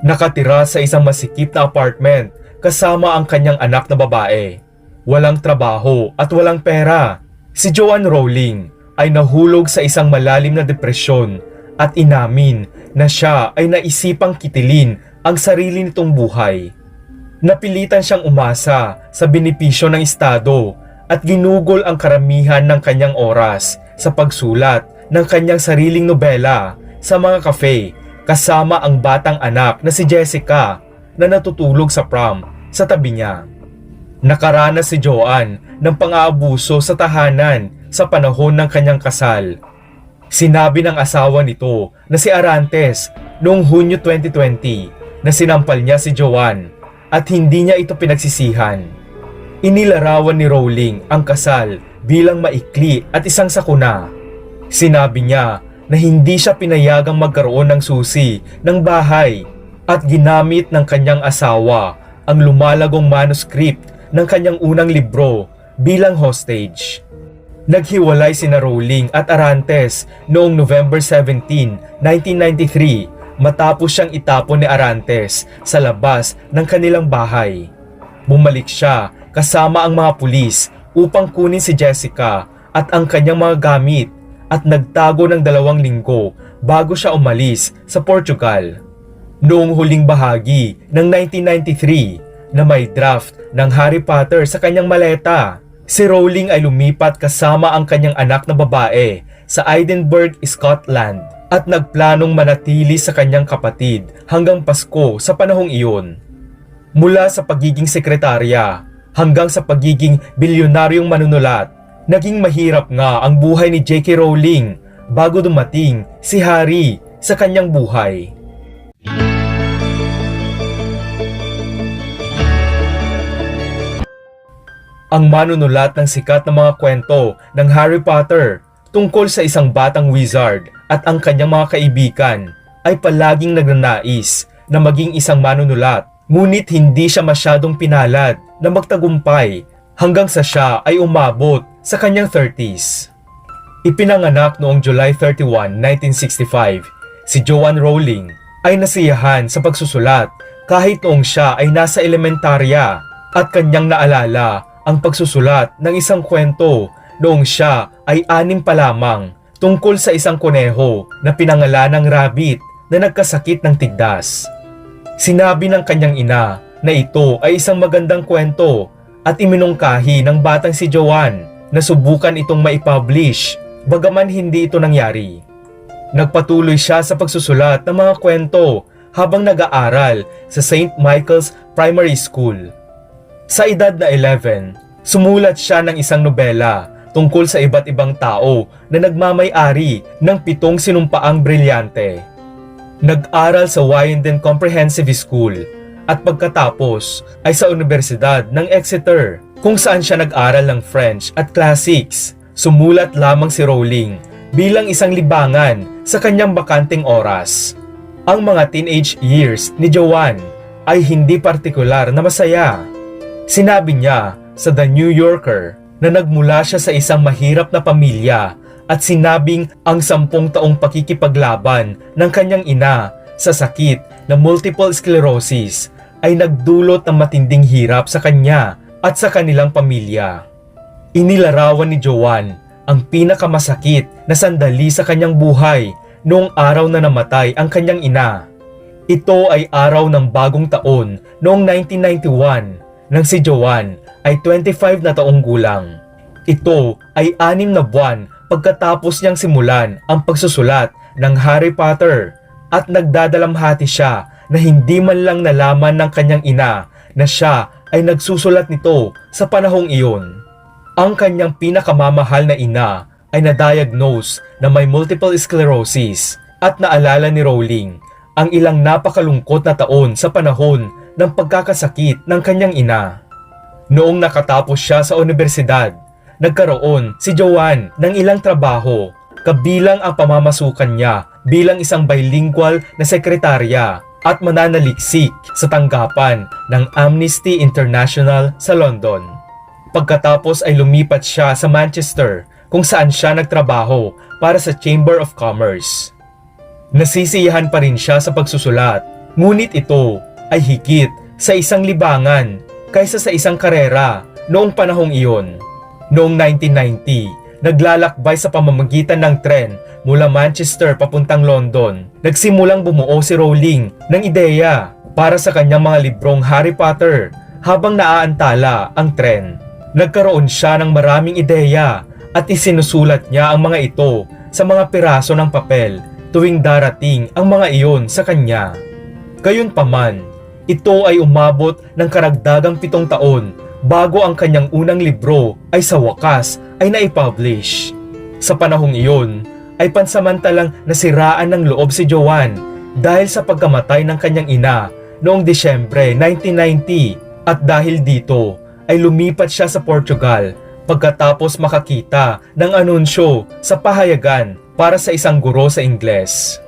Nakatira sa isang masikip na apartment kasama ang kanyang anak na babae. Walang trabaho at walang pera. Si Joanne Rowling ay nahulog sa isang malalim na depresyon at inamin na siya ay naisipang kitilin ang sarili nitong buhay. Napilitan siyang umasa sa benepisyo ng Estado at ginugol ang karamihan ng kanyang oras sa pagsulat ng kanyang sariling nobela sa mga kafe kasama ang batang anak na si Jessica na natutulog sa prom sa tabi niya. Nakaranas si Joanne ng pang-aabuso sa tahanan sa panahon ng kanyang kasal. Sinabi ng asawa nito na si Arantes noong Hunyo 2020 na sinampal niya si Joanne at hindi niya ito pinagsisihan. Inilarawan ni Rowling ang kasal bilang maikli at isang sakuna. Sinabi niya na hindi siya pinayagang magkaroon ng susi ng bahay at ginamit ng kanyang asawa ang lumalagong manuscript ng kanyang unang libro bilang hostage. Naghiwalay sina Rowling at Arantes noong November 17, 1993 matapos siyang itapon ni Arantes sa labas ng kanilang bahay. Bumalik siya kasama ang mga pulis upang kunin si Jessica at ang kanyang mga gamit at nagtago ng dalawang linggo bago siya umalis sa Portugal. Noong huling bahagi ng 1993 na may draft ng Harry Potter sa kanyang maleta, si Rowling ay lumipat kasama ang kanyang anak na babae sa Edinburgh, Scotland at nagplanong manatili sa kanyang kapatid hanggang Pasko sa panahong iyon. Mula sa pagiging sekretarya hanggang sa pagiging bilyonaryong manunulat, naging mahirap nga ang buhay ni J.K. Rowling bago dumating si Harry sa kanyang buhay. Ang manunulat ng sikat na mga kwento ng Harry Potter tungkol sa isang batang wizard at ang kanyang mga kaibigan ay palaging nagnanais na maging isang manunulat ngunit hindi siya masyadong pinalad na magtagumpay hanggang sa siya ay umabot sa kanyang 30s. Ipinanganak noong July 31, 1965, si Joanne Rowling ay nasiyahan sa pagsusulat kahit noong siya ay nasa elementarya at kanyang naalala ang pagsusulat ng isang kwento noong siya ay anim pa lamang tungkol sa isang kuneho na pinangalan ng rabbit na nagkasakit ng tigdas. Sinabi ng kanyang ina na ito ay isang magandang kwento at iminungkahi ng batang si Joanne na subukan itong maipublish bagaman hindi ito nangyari. Nagpatuloy siya sa pagsusulat ng mga kwento habang nag-aaral sa St. Michael's Primary School. Sa edad na 11, sumulat siya ng isang nobela tungkol sa iba't ibang tao na nagmamay-ari ng pitong sinumpaang brilyante. Nag-aral sa Wyandotte Comprehensive School at pagkatapos ay sa Universidad ng Exeter kung saan siya nag-aral ng French at Classics. Sumulat lamang si Rowling bilang isang libangan sa kanyang bakanting oras. Ang mga teenage years ni Joanne ay hindi partikular na masaya. Sinabi niya sa The New Yorker na nagmula siya sa isang mahirap na pamilya at sinabing ang sampung taong pakikipaglaban ng kanyang ina sa sakit na multiple sclerosis ay nagdulot ng matinding hirap sa kanya at sa kanilang pamilya. Inilarawan ni Joanne ang pinakamasakit na sandali sa kanyang buhay noong araw na namatay ang kanyang ina. Ito ay araw ng bagong taon noong 1991 nang si Joanne ay 25 na taong gulang. Ito ay anim na buwan pagkatapos niyang simulan ang pagsusulat ng Harry Potter at nagdadalamhati siya na hindi man lang nalaman ng kanyang ina na siya ay nagsusulat nito sa panahong iyon. Ang kanyang pinakamamahal na ina ay na-diagnose na may multiple sclerosis at naalala ni Rowling ang ilang napakalungkot na taon sa panahon ng pagkakasakit ng kanyang ina. Noong nakatapos siya sa universidad, nagkaroon si Joanne ng ilang trabaho kabilang ang pamamasukan niya bilang isang bilingual na sekretarya at mananaliksik sa tanggapan ng Amnesty International sa London. Pagkatapos ay lumipat siya sa Manchester kung saan siya nagtrabaho para sa Chamber of Commerce. Nasisiyahan pa rin siya sa pagsusulat Ngunit ito ay higit sa isang libangan kaysa sa isang karera noong panahong iyon. Noong 1990, naglalakbay sa pamamagitan ng tren mula Manchester papuntang London. Nagsimulang bumuo si Rowling ng ideya para sa kanyang mga librong Harry Potter habang naaantala ang tren. Nagkaroon siya ng maraming ideya at isinusulat niya ang mga ito sa mga piraso ng papel tuwing darating ang mga iyon sa kanya. Gayunpaman, ito ay umabot ng karagdagang pitong taon bago ang kanyang unang libro ay sa wakas ay naipublish. Sa panahong iyon, ay pansamantalang nasiraan ng loob si Joanne dahil sa pagkamatay ng kanyang ina noong Disyembre 1990 at dahil dito ay lumipat siya sa Portugal pagkatapos makakita ng anunsyo sa pahayagan para sa isang guro sa Ingles.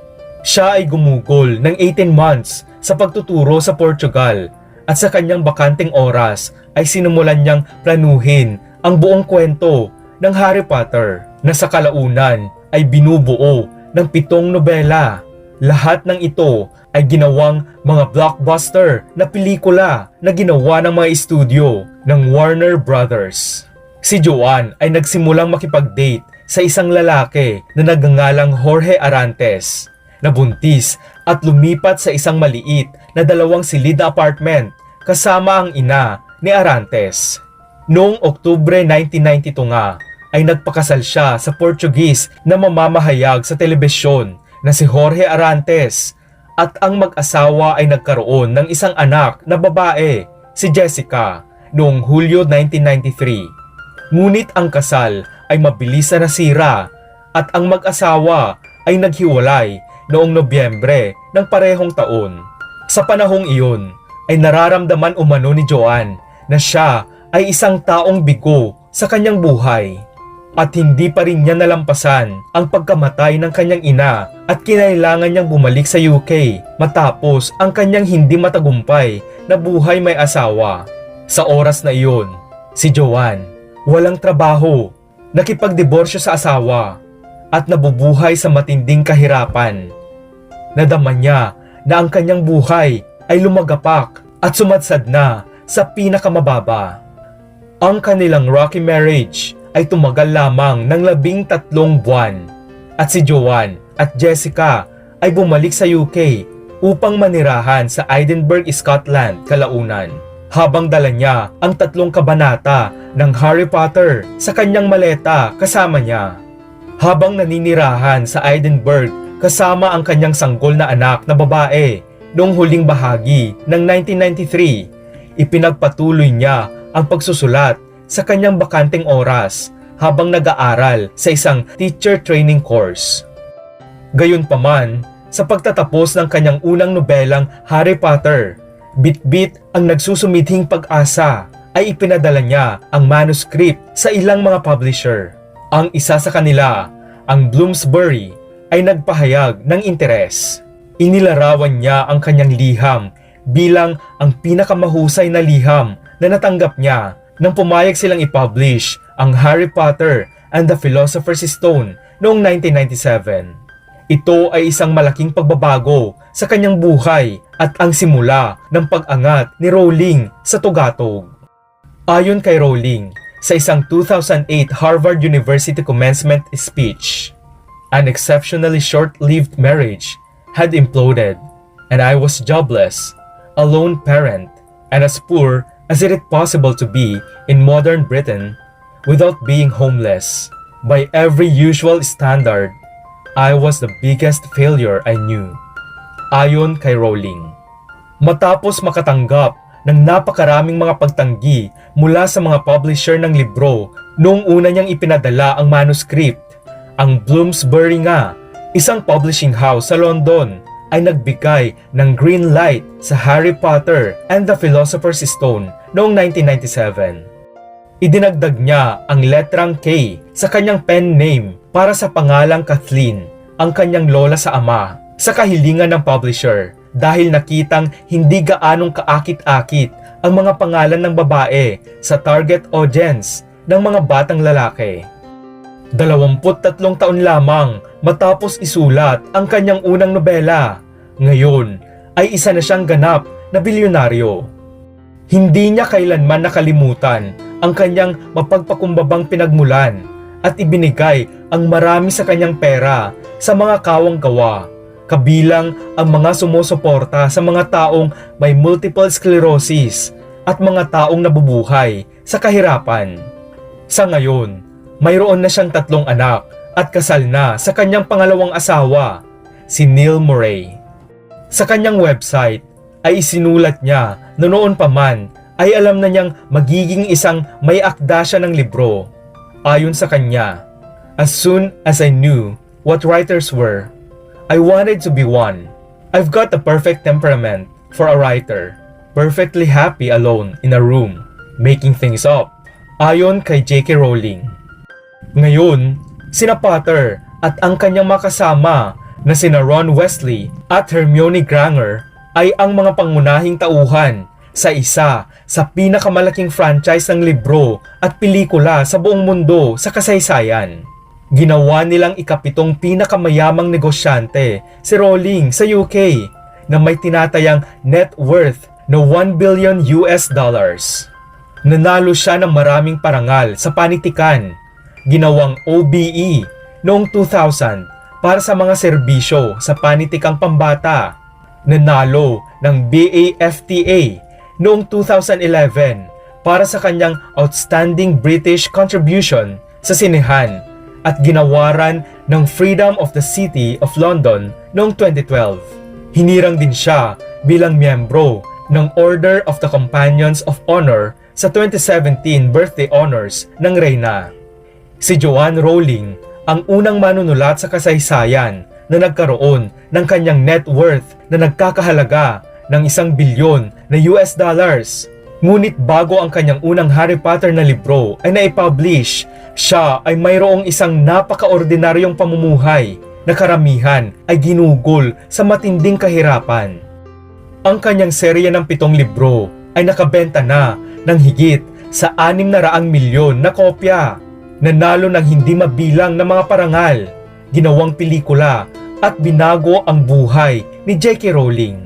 Siya ay gumugol ng 18 months sa pagtuturo sa Portugal at sa kanyang bakanting oras ay sinumulan niyang planuhin ang buong kwento ng Harry Potter na sa kalaunan ay binubuo ng pitong nobela. Lahat ng ito ay ginawang mga blockbuster na pelikula na ginawa ng mga estudyo ng Warner Brothers. Si Joanne ay nagsimulang makipag-date sa isang lalaki na nagngangalang Jorge Arantes na buntis at lumipat sa isang maliit na dalawang silid na apartment kasama ang ina ni Arantes. Noong Oktubre 1992 nga ay nagpakasal siya sa Portuguese na mamamahayag sa telebisyon na si Jorge Arantes at ang mag-asawa ay nagkaroon ng isang anak na babae, si Jessica, noong Hulyo 1993. Ngunit ang kasal ay mabilis na nasira at ang mag-asawa ay naghiwalay noong Nobyembre ng parehong taon. Sa panahong iyon ay nararamdaman umano ni Joanne na siya ay isang taong bigo sa kanyang buhay at hindi pa rin niya nalampasan ang pagkamatay ng kanyang ina at kinailangan niyang bumalik sa UK matapos ang kanyang hindi matagumpay na buhay may asawa. Sa oras na iyon, si Joanne walang trabaho, nakipagdiborsyo sa asawa at nabubuhay sa matinding kahirapan. Nadama niya na ang kanyang buhay ay lumagapak at sumadsad na sa pinakamababa. Ang kanilang rocky marriage ay tumagal lamang ng labing tatlong buwan at si Joanne at Jessica ay bumalik sa UK upang manirahan sa Edinburgh, Scotland, kalaunan habang dala niya ang tatlong kabanata ng Harry Potter sa kanyang maleta kasama niya. Habang naninirahan sa Edinburgh kasama ang kanyang sanggol na anak na babae noong huling bahagi ng 1993, ipinagpatuloy niya ang pagsusulat sa kanyang bakanting oras habang nag-aaral sa isang teacher training course. Gayunpaman, sa pagtatapos ng kanyang unang nobelang Harry Potter, bit-bit ang nagsusumithing pag-asa ay ipinadala niya ang manuscript sa ilang mga publisher. Ang isa sa kanila, ang Bloomsbury, ay nagpahayag ng interes. Inilarawan niya ang kanyang liham bilang ang pinakamahusay na liham na natanggap niya nang pumayag silang i-publish ang Harry Potter and the Philosopher's Stone noong 1997. Ito ay isang malaking pagbabago sa kanyang buhay at ang simula ng pag-angat ni Rowling sa tugatog. Ayon kay Rowling, sa isang 2008 Harvard University commencement speech, an exceptionally short-lived marriage had imploded and I was jobless, a lone parent, and as poor as it is possible to be in modern Britain without being homeless. By every usual standard, I was the biggest failure I knew. Ayon kay Rowling. Matapos makatanggap ng napakaraming mga pagtanggi mula sa mga publisher ng libro noong una niyang ipinadala ang manuscript, ang Bloomsbury nga, isang publishing house sa London, ay nagbigay ng green light sa Harry Potter and the Philosopher's Stone noong 1997. Idinagdag niya ang letrang K sa kanyang pen name para sa pangalang Kathleen, ang kanyang lola sa ama, sa kahilingan ng publisher dahil nakitang hindi gaanong kaakit-akit ang mga pangalan ng babae sa target audience ng mga batang lalaki. 23 taon lamang matapos isulat ang kanyang unang nobela. Ngayon ay isa na siyang ganap na bilyonaryo. Hindi niya kailanman nakalimutan ang kanyang mapagpakumbabang pinagmulan at ibinigay ang marami sa kanyang pera sa mga kawang gawa, kabilang ang mga sumusuporta sa mga taong may multiple sclerosis at mga taong nabubuhay sa kahirapan. Sa ngayon, mayroon na siyang tatlong anak at kasal na sa kanyang pangalawang asawa, si Neil Murray. Sa kanyang website ay isinulat niya na noon pa man ay alam na niyang magiging isang may akda siya ng libro. Ayon sa kanya, As soon as I knew what writers were, I wanted to be one. I've got the perfect temperament for a writer, perfectly happy alone in a room, making things up. Ayon kay J.K. Rowling. Ngayon, sina Potter at ang kanyang makasama na sina Ron Wesley at Hermione Granger ay ang mga pangunahing tauhan sa isa sa pinakamalaking franchise ng libro at pelikula sa buong mundo sa kasaysayan. Ginawa nilang ikapitong pinakamayamang negosyante si Rowling sa UK na may tinatayang net worth na 1 billion US dollars. Nanalo siya ng maraming parangal sa panitikan, ginawang OBE noong 2000 para sa mga serbisyo sa panitikang pambata. Nanalo ng BAFTA noong 2011 para sa kanyang outstanding British contribution sa sinehan at ginawaran ng Freedom of the City of London noong 2012. Hinirang din siya bilang miyembro ng Order of the Companions of Honor sa 2017 birthday honors ng Reyna. Si Joanne Rowling ang unang manunulat sa kasaysayan na nagkaroon ng kanyang net worth na nagkakahalaga ng isang bilyon na US dollars. Ngunit bago ang kanyang unang Harry Potter na libro ay naipublish, siya ay mayroong isang napakaordinaryong pamumuhay na karamihan ay ginugol sa matinding kahirapan. Ang kanyang serya ng pitong libro ay nakabenta na ng higit sa 600 milyon na kopya. Nanalo ng hindi mabilang na mga parangal, ginawang pelikula at binago ang buhay ni J.K. Rowling.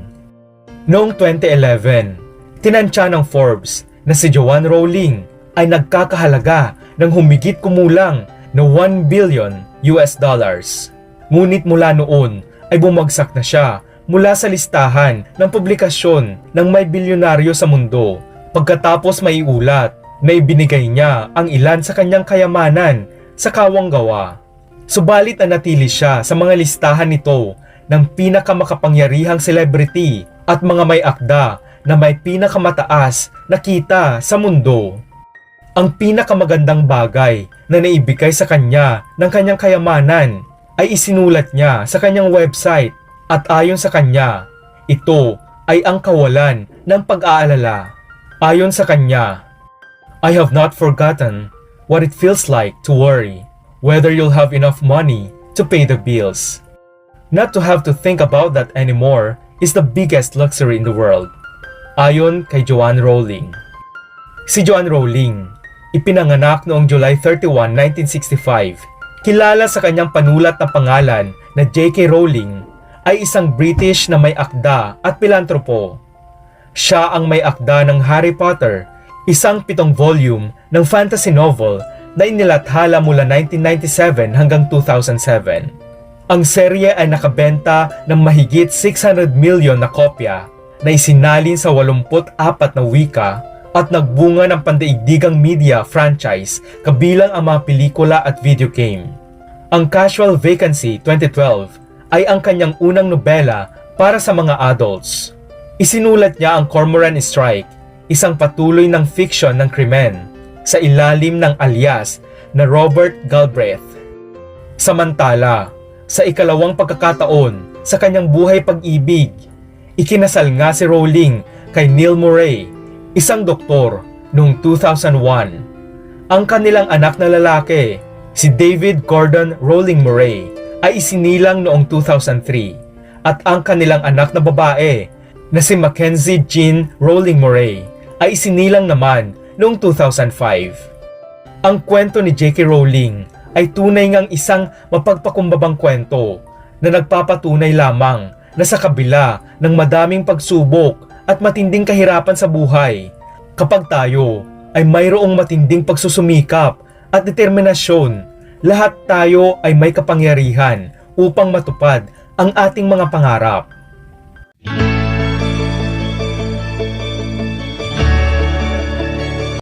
Noong 2011, tinansya ng Forbes na si Joanne Rowling ay nagkakahalaga ng humigit kumulang na 1 billion US dollars. Ngunit mula noon ay bumagsak na siya mula sa listahan ng publikasyon ng may bilyonaryo sa mundo pagkatapos may ulat na ibinigay niya ang ilan sa kanyang kayamanan sa kawang gawa. Subalit nanatili siya sa mga listahan nito ng pinakamakapangyarihang celebrity at mga may akda na may pinakamataas na kita sa mundo. Ang pinakamagandang bagay na naibigay sa kanya ng kanyang kayamanan ay isinulat niya sa kanyang website at ayon sa kanya, ito ay ang kawalan ng pag-aalala. Ayon sa kanya, I have not forgotten what it feels like to worry whether you'll have enough money to pay the bills. Not to have to think about that anymore is the biggest luxury in the world. Ayon kay Joanne Rowling. Si Joanne Rowling, ipinanganak noong July 31, 1965. Kilala sa kanyang panulat na pangalan na J.K. Rowling, ay isang British na may akda at pilantropo. Siya ang may akda ng Harry Potter, isang pitong volume ng fantasy novel na inilathala mula 1997 hanggang 2007. Ang serye ay nakabenta ng mahigit 600 milyon na kopya na isinalin sa 84 na wika at nagbunga ng pandaigdigang media franchise kabilang ang mga pelikula at video game. Ang Casual Vacancy 2012 ay ang kanyang unang nobela para sa mga adults. Isinulat niya ang Cormoran Strike, isang patuloy ng fiction ng krimen, sa ilalim ng alias na Robert Galbraith. Samantala, sa ikalawang pagkakataon sa kanyang buhay pag-ibig, ikinasal nga si Rowling kay Neil Murray, isang doktor, noong 2001. Ang kanilang anak na lalaki, si David Gordon Rowling Murray, ay isinilang noong 2003 at ang kanilang anak na babae na si Mackenzie Jean Rowling Murray ay isinilang naman noong 2005. Ang kwento ni J.K. Rowling ay tunay ngang isang mapagpakumbabang kwento na nagpapatunay lamang na sa kabila ng madaming pagsubok at matinding kahirapan sa buhay, kapag tayo ay mayroong matinding pagsusumikap at determinasyon, lahat tayo ay may kapangyarihan upang matupad ang ating mga pangarap.